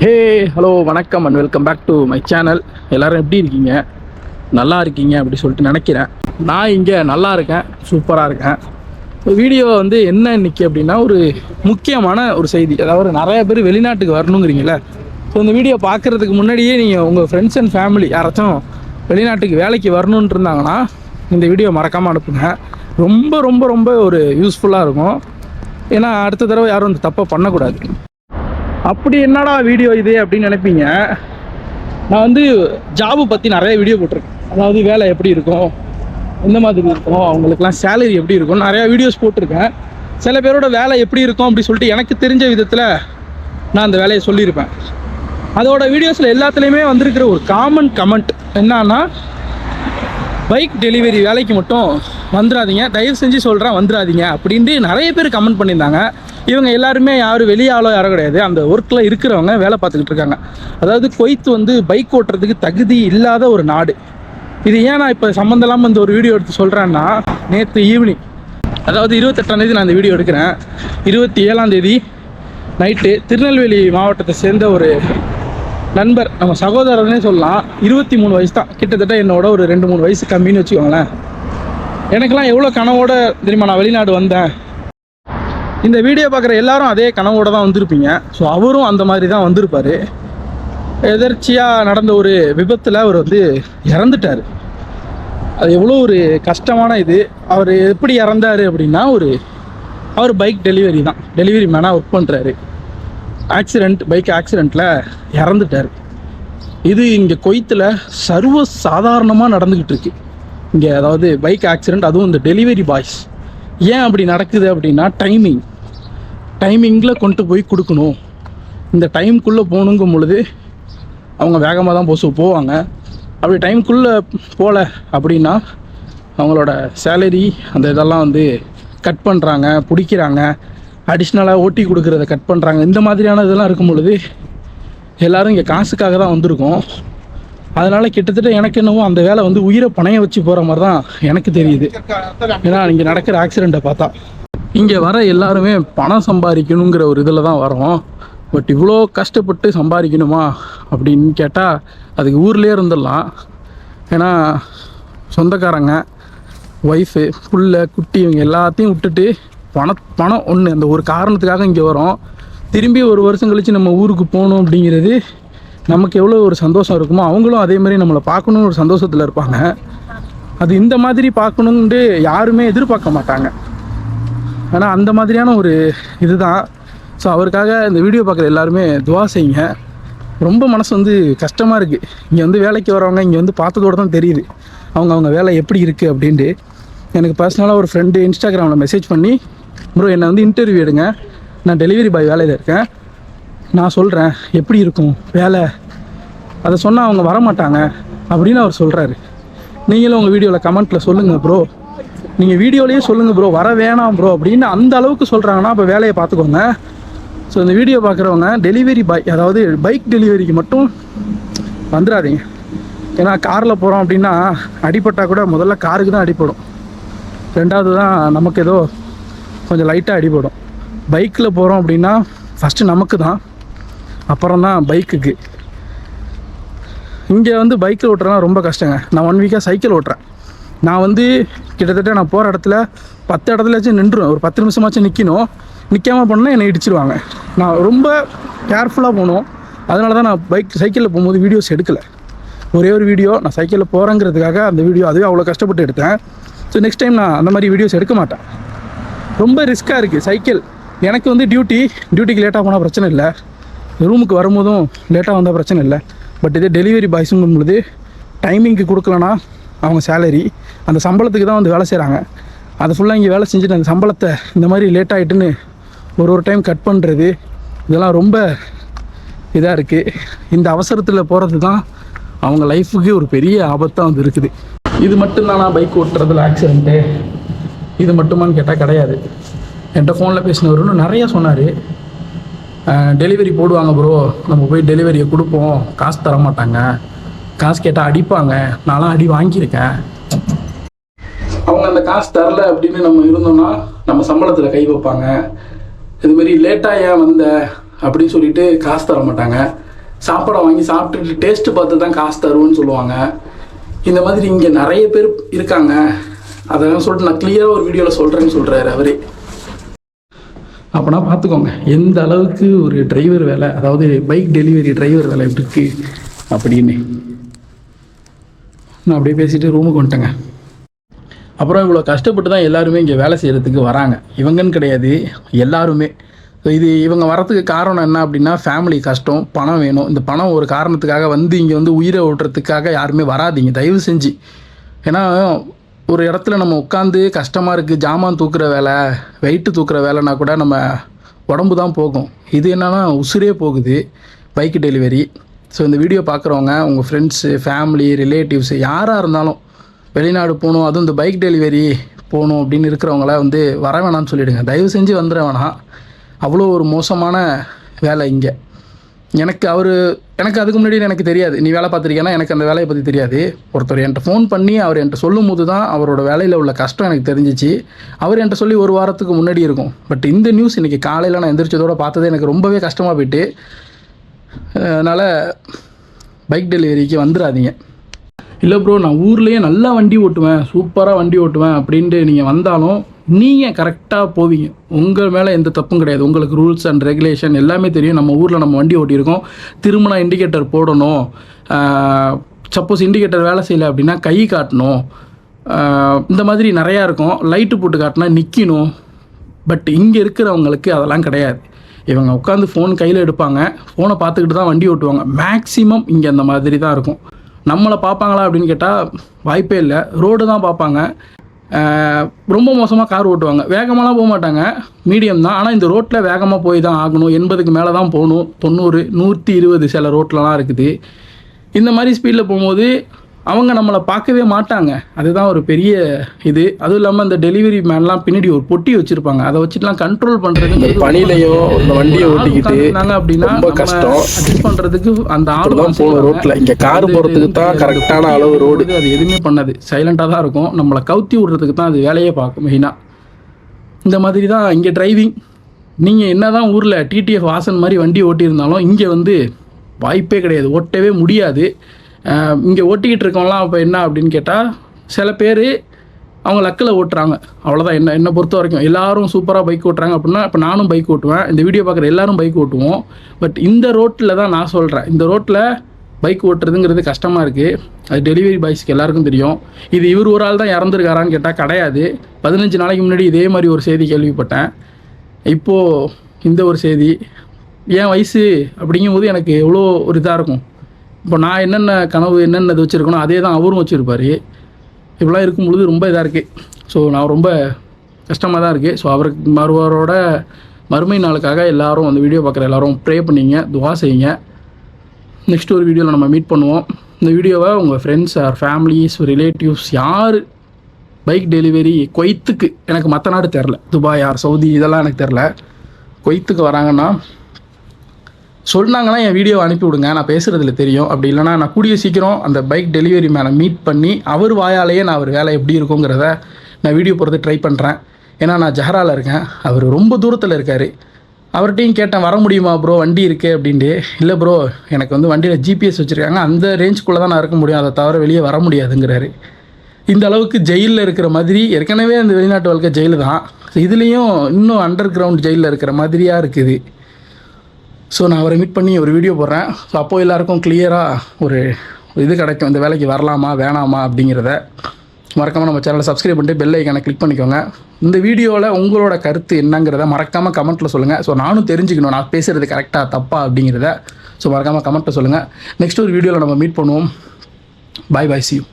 ஹே hello வணக்கம் and welcome back to my channel எல்லோரும் எப்படி இருக்கீங்க? நல்லா இருக்கீங்க அப்படி சொல்லிட்டு நினைக்கிறேன். நான் இங்கே நல்லா இருக்கேன் சூப்பராக இருக்கேன். வீடியோ வந்து என்ன இன்றைக்கி அப்படின்னா ஒரு முக்கியமான ஒரு செய்தி. அதாவது நிறைய பேர் வெளிநாட்டுக்கு வரணுங்கிறீங்களே ஸோ இந்த வீடியோ பார்க்குறதுக்கு முன்னாடியே நீங்கள் உங்கள் ஃப்ரெண்ட்ஸ் அண்ட் ஃபேமிலி யாராச்சும் வெளிநாட்டுக்கு வேலைக்கு வரணுன்ட்டு இருந்தாங்கன்னா இந்த வீடியோ மறக்காமல் அனுப்புங்க. ரொம்ப ரொம்ப ரொம்ப ஒரு யூஸ்ஃபுல்லாக இருக்கும். ஏன்னா அடுத்த தடவை யாரும் வந்து தப்பை பண்ணக்கூடாது. அப்படி என்னடா வீடியோ இது அப்படின்னு நினைப்பீங்க? நான் வந்து ஜாபு பற்றி நிறைய வீடியோ போட்டிருக்கேன். அதாவது வேலை எப்படி இருக்கும்? எந்த மாதிரி இருக்கும்? அவங்களுக்குலாம் சேலரி எப்படி இருக்கும்? நிறையா வீடியோஸ் போட்டிருக்கேன். சில பேரோட வேலை எப்படி இருக்கும் அப்படி சொல்லிட்டு எனக்கு தெரிஞ்ச விதத்தில் நான் அந்த வேலையை சொல்லியிருப்பேன். அதோட வீடியோஸில் எல்லாத்துலேயுமே வந்திருக்கிற ஒரு காமன் கமெண்ட் என்னன்னா பைக் டெலிவரி வேலைக்கு மட்டும் வந்துடாதீங்க தயவு செஞ்சு சொல்கிறேன் வந்துடாதீங்க அப்படின்ட்டு நிறைய பேர் கமெண்ட் பண்ணியிருந்தாங்க. இவங்க எல்லாருமே யாரும் வெளியாளோ யாரும் கிடையாது. அந்த ஒர்க்கில் இருக்கிறவங்க வேலை பார்த்துக்கிட்டு இருக்காங்க. அதாவது கொய்த்து வந்து பைக் ஓட்டுறதுக்கு தகுதி இல்லாத ஒரு நாடு. இது ஏன் நான் இப்போ சம்மந்தம் இல்லாமல் இந்த ஒரு வீடியோ எடுத்து சொல்கிறேன்னா நேற்று ஈவினிங் அதாவது இருபத்தெட்டாம் தேதி நான் இந்த வீடியோ எடுக்கிறேன். இருபத்தி ஏழாம் தேதி நைட்டு திருநெல்வேலி மாவட்டத்தை சேர்ந்த ஒரு நண்பர் நம்ம சகோதரர்னே சொல்லலாம். இருபத்தி மூணு வயசு தான். கிட்டத்தட்ட என்னோட ஒரு ரெண்டு மூணு வயசு கம்மின்னு வச்சுக்கோங்களேன். எனக்கெல்லாம் எவ்வளோ கனவோட தெரியுமா நான் வெளிநாடு வந்தேன். இந்த வீடியோ பார்க்குற எல்லாரும் அதே கனவோட தான் வந்திருப்பீங்க. ஸோ அவரும் அந்த மாதிரி தான் வந்திருப்பார். எதர்ச்சியாக நடந்த ஒரு விபத்தில் அவர் வந்து இறந்துட்டார். அது எவ்வளோ ஒரு கஷ்டமான இது. அவர் எப்படி இறந்தார் அப்படின்னா ஒரு அவர் பைக் டெலிவரி தான். டெலிவரி மேனாக ஒர்க் பண்ணுறாரு ஆக்சிடெண்ட் பைக் ஆக்சிடெண்ட்டில் இறந்துட்டார். இது இங்கே கொய்த்தில் சர்வ சாதாரணமாக நடந்துக்கிட்டு இருக்கு. இங்கே அதாவது பைக் ஆக்சிடெண்ட் அதுவும் இந்த டெலிவரி பாய்ஸ். ஏன் அப்படி நடக்குது அப்படின்னா டைமிங். டைமிங்கில் கொண்டு போய் கொடுக்கணும். இந்த டைம்குள்ளே போகணுங்கும் பொழுது அவங்க வேகமாக தான் போசு போவாங்க. அப்படி டைம்குள்ளே போகல அப்படின்னா அவங்களோட சேலரி அந்த இதெல்லாம் வந்து கட் பண்ணுறாங்க பிடிக்கிறாங்க. அடிஷ்னலாக ஓட்டி கொடுக்குறத கட் பண்ணுறாங்க இந்த மாதிரியான இதெல்லாம் இருக்கும் பொழுது எல்லோரும் இங்கே காசுக்காக தான் வந்திருக்கோம். அதனால் கிட்டத்தட்ட எனக்கு என்னவோ அந்த வேலை வந்து உயிரை பணைய வச்சு போகிற மாதிரி தான் எனக்கு தெரியுது. ஏன்னா இங்கே நடக்கிற ஆக்சிடெண்ட்டை பார்த்தா. இங்கே வர எல்லாருமே பணம் சம்பாதிக்கணுங்கிற ஒரு இதில் தான் வரோம் பட் இவ்வளோ கஷ்டப்பட்டு சம்பாதிக்கணுமா அப்படின்னு கேட்டால் அதுக்கு ஊர்லேயே இருந்துடலாம். ஏன்னா சொந்தக்காரங்க ஒய்ஃபு புள்ள குட்டி இவங்க எல்லாத்தையும் விட்டுட்டு பண பணம் ஒன்று அந்த ஒரு காரணத்துக்காக இங்கே வரோம். திரும்பி ஒரு வருஷம் கழித்து நம்ம ஊருக்கு போகணும் அப்படிங்கிறது நமக்கு எவ்வளோ ஒரு சந்தோஷம் இருக்குமோ அவங்களும் அதே மாதிரி நம்மளை பார்க்கணுன்னு ஒரு சந்தோஷத்தில் இருப்பாங்க. அது இந்த மாதிரி பார்க்கணுன்ட்டு யாருமே எதிர்பார்க்க மாட்டாங்க. ஆனால் அந்த மாதிரியான ஒரு இதுதான். ஸோ அவருக்காக இந்த வீடியோ பார்க்குற எல்லாருமே துவா செய்யுங்க. ரொம்ப மனசு வந்து கஷ்டமாக இருக்குது இங்கே வந்து வேலைக்கு வரவங்க இங்கே வந்து பார்த்ததோடு தான் தெரியுது. அவங்க அவங்க வேலை எப்படி இருக்குது அப்படின்ட்டு. எனக்கு பர்சனலாக ஒரு ஃப்ரெண்டு இன்ஸ்டாகிராமில் மெசேஜ் பண்ணி ப்ரோ என்னை வந்து இன்டர்வியூ எடுங்க. நான் டெலிவரி பாய் வேலையில் இருக்கேன். நான் சொல்கிறேன் எப்படி இருக்கும் வேலை? அதை சொன்னால் அவங்க வரமாட்டாங்க அப்படின்னு அவர் சொல்கிறாரு நீங்களும் உங்கள் வீடியோவில் கமெண்ட்டில் சொல்லுங்கள் ப்ரோ நீங்கள் வீடியோலேயே சொல்லுங்கள் ப்ரோ வர வேணாம் ப்ரோ அப்படின்னு அந்த அளவுக்கு சொல்கிறாங்கன்னா அப்போ வேலையை பார்த்துக்கோங்க. ஸோ இந்த வீடியோ பார்க்குறவங்க டெலிவரி பாய் அதாவது பைக் டெலிவரிக்கு மட்டும் வந்துடாதீங்க. ஏன்னா காரில் போகிறோம் அப்படின்னா அடிப்பட்டால் கூட முதல்ல காருக்கு தான் அடிப்படும் ரெண்டாவது தான் நமக்கு ஏதோ கொஞ்சம் லைட்டாக அடிபடும். பைக்கில் போகிறோம் அப்படின்னா ஃபஸ்ட்டு நமக்கு தான் அப்புறம் தான் பைக்குக்கு இங்கே வந்து பைக்கில் ஓட்டுறேன்னா ரொம்ப கஷ்டங்க. நான் ஒன் வீக்காக சைக்கிள் ஓட்டுறேன். நான் வந்து கிட்டத்தட்ட நான் போகிற இடத்துல பத்து இடத்துலச்சும் நின்றுவேன். ஒரு பத்து நிமிஷமாச்சும் நிற்கணும் நிற்காமல் போனால் என்னை இடிச்சிருவாங்க. நான் ரொம்ப கேர்ஃபுல்லாக போகணும். அதனால தான் நான் பைக் சைக்கிளில் போகும்போது வீடியோஸ் எடுக்கலை. ஒரே ஒரு வீடியோ நான் சைக்கிளில் போகிறேங்கிறதுக்காக அந்த வீடியோ அதுவே அவ்வளோ கஷ்டப்பட்டு எடுத்தேன். ஸோ நெக்ஸ்ட் டைம் நான் அந்த மாதிரி வீடியோஸ் எடுக்க மாட்டேன். ரொம்ப ரிஸ்க்காக இருக்குது சைக்கிள் எனக்கு வந்து டியூட்டி டியூட்டிக்கு லேட்டாக போனால் பிரச்சனை இல்லை. ரூமுக்கு வரும்போதும் லேட்டாக வந்தால் பிரச்சனை இல்லை. பட் இதே டெலிவரி பாய்ஸுங்கும் பொழுது டைமிங்க்கு கொடுக்கலனா அவங்க சேலரி அந்த சம்பளத்துக்கு தான் வந்து வேலை செய்கிறாங்க அதை ஃபுல்லாக இங்கே வேலை செஞ்சுட்டு அந்த சம்பளத்தை இந்த மாதிரி லேட் ஆகிட்டுன்னு ஒரு ஒரு டைம் கட் பண்ணுறது இதெல்லாம் ரொம்ப இதாக இருக்குது இந்த அவசரத்தில் போகிறது தான் அவங்க லைஃபுக்கு ஒரு பெரிய ஆபத்தாக வந்து இருக்குது. இது மட்டும்தானா பைக் ஓட்டுறதுல ஆக்சிடென்ட்டு இது மட்டுமான்னு கேட்டால் கிடையாது. என்கிட்ட ஃபோனில் பேசினவர் நிறையா சொன்னார். டெலிவரி போடுவாங்க ப்ரோ நம்ம போய் டெலிவரியை கொடுப்போம். காசு தர மாட்டாங்க. காசு கேட்டால் அடிப்பாங்க. நான்லாம் அடி வாங்கியிருக்கேன். அவங்க அந்த காசு தரல அப்படின்னு நம்ம இருந்தோம்னா நம்ம சம்பளத்தில் கை வைப்பாங்க. இதுமாரி லேட்டாக ஏன் வந்த அப்படின்னு சொல்லிட்டு காசு தர மாட்டாங்க. சாப்பாடை வாங்கி சாப்பிட்டுட்டு டேஸ்ட்டு பார்த்து தான் காசு தருவோன்னு சொல்லுவாங்க. இந்த மாதிரி இங்கே நிறைய பேர் இருக்காங்க. அதெல்லாம் சொல்லிட்டு நான் கிளியராக ஒரு வீடியோவில் சொல்கிறேன்னு சொல்கிறாரு அவரே. அப்போனா பார்த்துக்கோங்க எந்த அளவுக்கு ஒரு டிரைவர் வேலை அதாவது பைக் டெலிவரி டிரைவர் வேலை எப்படி இருக்கு அப்படின்னு. நான் அப்படியே பேசிட்டு ரூமுக்கு வந்துட்டேங்க. அப்புறம் இவ்வளோ கஷ்டப்பட்டு தான் எல்லாருமே இங்கே வேலை செய்கிறதுக்கு வராங்க. இவங்கன்னு கிடையாது எல்லாருமே. ஸோ இது இவங்க வரத்துக்கு காரணம் என்ன அப்படின்னா ஃபேமிலி கஷ்டம் பணம் வேணும். இந்த பணம் ஒரு காரணத்துக்காக வந்து இங்கே வந்து உயிரை ஓட்டுறதுக்காக யாருமே வராதீங்க. தயவு செஞ்சு. ஏன்னா ஒரு இடத்துல நம்ம உட்காந்து கஷ்டமாக இருக்குது ஜாமான் தூக்குற வேலை வெயிட்டு தூக்குற வேலைனா கூட நம்ம உடம்பு தான் போகும். இது என்னென்னா உசுரே போகுது பைக் டெலிவரி ஸோ இந்த வீடியோ பார்க்குறவங்க உங்கள் ஃப்ரெண்ட்ஸு ஃபேமிலி ரிலேட்டிவ்ஸ் யாராக இருந்தாலும் வெளிநாடு போகணும் அதுவும் இந்த பைக் டெலிவரி போகணும் அப்படின்னு இருக்கிறவங்கள வந்து வர வேணாம்னு சொல்லிவிடுங்க தயவு செஞ்சு வந்துட வேணாம். அவ்வளோ ஒரு மோசமான வேலை இங்கே. எனக்கு அவர் எனக்கு அதுக்கு முன்னாடி எனக்கு தெரியாது. நீ வேலை பார்த்துருக்கேன்னா எனக்கு அந்த வேலையை பற்றி தெரியாது. ஒருத்தர் என்கிட்ட ஃபோன் பண்ணி அவர் என்கிட்ட சொல்லும் போது தான் அவரோட வேலையில் உள்ள கஷ்டம் எனக்கு தெரிஞ்சிச்சு. அவர் என்கிட்ட சொல்லி ஒரு வாரத்துக்கு முன்னாடி இருக்கும். பட் இந்த நியூஸ் இன்றைக்கி காலையில் நான் எந்திரிச்சதோட பார்த்தது எனக்கு ரொம்பவே கஷ்டமாக போயிட்டு. அதனால் பைக் டெலிவரிக்கு வந்துடாதீங்க இல்லை ப்ரோ நான் ஊர்லேயே நல்லா வண்டி ஓட்டுவேன். சூப்பராக வண்டி ஓட்டுவேன் அப்படின்ட்டு நீங்கள் வந்தாலும் நீங்கள் கரெக்டாக போவீங்க. உங்கள் மேலே எந்த தப்பும் கிடையாது. உங்களுக்கு ரூல்ஸ் அண்ட் ரெகுலேஷன் எல்லாமே தெரியும். நம்ம ஊரில் நம்ம வண்டி ஓட்டியிருக்கோம். திரும்பினா இண்டிகேட்டர் போடணும். சப்போஸ் இண்டிகேட்டர் வேலை செய்யலை அப்படின்னா கை காட்டணும். இந்த மாதிரி நிறையா இருக்கும். லைட்டு போட்டு காட்டினா நிற்கணும் பட் இங்கே இருக்கிறவங்களுக்கு அதெல்லாம் கிடையாது. இவங்க உட்காந்து ஃபோன் கையில் எடுப்பாங்க. ஃபோனை பார்த்துக்கிட்டு தான் வண்டி ஓட்டுவாங்க. மேக்ஸிமம் இங்கே அந்த மாதிரி தான் இருக்கும். நம்மளை பார்ப்பாங்களா அப்படின்னு கேட்டால் வாய்ப்பே இல்லை. ரோடு தான் பார்ப்பாங்க. ரொம்ப மோசமாக கார் ஓட்டுவாங்க. வேகமாகலாம் போக மாட்டாங்க. மீடியம் தான். ஆனால் இந்த ரோட்டில் வேகமாக போய் தான் ஆகணும். எண்பதுக்கு மேலே தான் போகணும். தொண்ணூறு நூற்றி இருபது சில ரோட்லலாம் இருக்குது. இந்த மாதிரி ஸ்பீடில் போகும்போது அவங்க நம்மளை பார்க்கவே மாட்டாங்க. அதுதான் ஒரு பெரிய இது. அதுவும் இல்லாமல் இந்த டெலிவரி மேன்லாம் பின்னாடி ஒரு பொட்டி வச்சுருப்பாங்க. அதை வச்சுட்டுலாம் கண்ட்ரோல் பண்ணுறது பனிலையோ இந்த வண்டியை ஓட்டிக்கிட்டு அப்படின்னா கஷ்டம். அட்ஜஸ்ட் பண்ணுறதுக்கு அந்த ஆள் இப்படிதான் போகணும் ரோட்ல. இங்க car போறதுக்கு தான் ஆன அளவு road. அது எதுவுமே பண்ணாது. சைலண்டாக தான் இருக்கும். நம்மளை கவுத்தி விடுறதுக்கு தான் அது வேலையே பார்க்கும் மெயினாக இந்த மாதிரி தான் இங்கே டிரைவிங் நீங்கள் என்ன தான் ஊரில் டிடிஎஃப் வாசன் மாதிரி வண்டி ஓட்டியிருந்தாலும் இங்கே வந்து வாய்ப்பே கிடையாது. ஓட்டவே முடியாது. இங்கே ஓட்டிக்கிட்டு இருக்கவங்களாம் அப்போ என்ன அப்படின்னு கேட்டால் சில பேர் அவங்க லக்கில் ஓட்டுறாங்க. அவ்வளோதான் என்ன என்னை பொறுத்த வரைக்கும். எல்லாரும் சூப்பராக பைக் ஓட்டுறாங்க அப்படின்னா இப்போ நானும் பைக் ஓட்டுவேன். இந்த வீடியோ பார்க்குற எல்லாரும் பைக் ஓட்டுவோம். பட் இந்த ரோட்டில் தான் நான் சொல்கிறேன் இந்த ரோட்டில் பைக் ஓட்டுறதுங்கிறது கஷ்டமாக இருக்குது அது டெலிவரி பாய்ஸ்க்கு எல்லாருக்கும் தெரியும். இது இவர் ஒரு ஆள் தான் இறந்துருக்காரான்னு கேட்டால் கிடையாது. பதினஞ்சு நாளைக்கு முன்னாடி இதே மாதிரி ஒரு செய்தி கேள்விப்பட்டேன். இப்போது இந்த ஒரு செய்தி என் வயசு அப்படிங்கும்போது எனக்கு எவ்வளோ ஒரு இதாக இருக்கும். இப்போ நான் என்னென்ன கனவு என்னென்ன இது வச்சுருக்கணும் அதே தான் அவரும் வச்சுருப்பார். இப்படிலாம் இருக்கும் பொழுது ரொம்ப இதாக இருக்குது ஸோ நான் ரொம்ப கஷ்டமாக தான் இருக்குது ஸோ அவருக்கு மறுவரோட மறுமை நாளுக்காக எல்லாரும் அந்த வீடியோ பார்க்குற எல்லோரும் ப்ரே பண்ணிங்க துவா செய்யுங்க. நெக்ஸ்ட் ஒரு வீடியோவில் நம்ம மீட் பண்ணுவோம். இந்த வீடியோவை உங்கள் ஃப்ரெண்ட்ஸ் ஆர் ஃபேமிலிஸ் ரிலேட்டிவ்ஸ் யார்? பைக் டெலிவரி கொய்த்துக்கு. எனக்கு மற்ற நாடு தெரில துபாய் ஆர் சவுதி இதெல்லாம் எனக்கு தெரில கொய்த்துக்கு வராங்கன்னா சொன்னாங்கன்னா என் வீடியோ அனுப்பி விடுங்க நான் பேசுகிறதுல தெரியும். அப்படி இல்லைனா நான் கூடிய சீக்கிரம் அந்த பைக் டெலிவரி மேனை மீட் பண்ணி அவர் வாயாலேயே நான் அவர் வேலை எப்படி இருக்குங்கிறத நான் வீடியோ போகிறது ட்ரை பண்ணுறேன் ஏன்னா நான் ஜஹராவில் இருக்கேன். அவர் ரொம்ப தூரத்தில் இருக்கார். அவர்கிட்டையும் கேட்டேன் வர முடியுமா ப்ரோ வண்டி இருக்கே அப்படின்ட்டு. இல்லை ப்ரோ எனக்கு வந்து வண்டியில் ஜிபிஎஸ் வச்சுருக்காங்க. அந்த ரேஞ்சுக்குள்ளே தான் நான் இருக்க முடியும். அதை தவிர வெளியே வர முடியாதுங்கிறாரு. இந்த அளவுக்கு ஜெயிலில் இருக்கிற மாதிரி ஏற்கனவே அந்த வெளிநாட்டு வாழ்க்கை ஜெயிலு தான். இதுலேயும் இன்னும் அண்டர் கிரவுண்ட் ஜெயிலில் இருக்கிற மாதிரியாக இருக்குது. ஸோ நான் அவரை மீட் பண்ணி ஒரு வீடியோ போடுறேன். ஸோ அப்போது எல்லாருக்கும் கிளியராக ஒரு இது கிடைக்கும். இந்த வேலைக்கு வரலாமா வேணாமா அப்படிங்கிறத மறக்காமல் நம்ம சேனலை சப்ஸ்கிரைப் பண்ணிட்டு பெல் ஐக்கானை கிளிக் பண்ணிக்கோங்க. இந்த வீடியோவில் உங்களோட கருத்து என்னங்கிறத மறக்காமல் கமெண்ட்டில் சொல்லுங்கள் ஸோ நானும் தெரிஞ்சுக்கணும். நான் பேசுகிறது கரெக்டாக தப்பா அப்படிங்கிறத. ஸோ மறக்காமல் கமெண்ட்டில் சொல்லுங்கள் நெக்ஸ்ட் ஒரு வீடியோவில் நம்ம மீட் பண்ணுவோம். பாய் பாய் சி யூ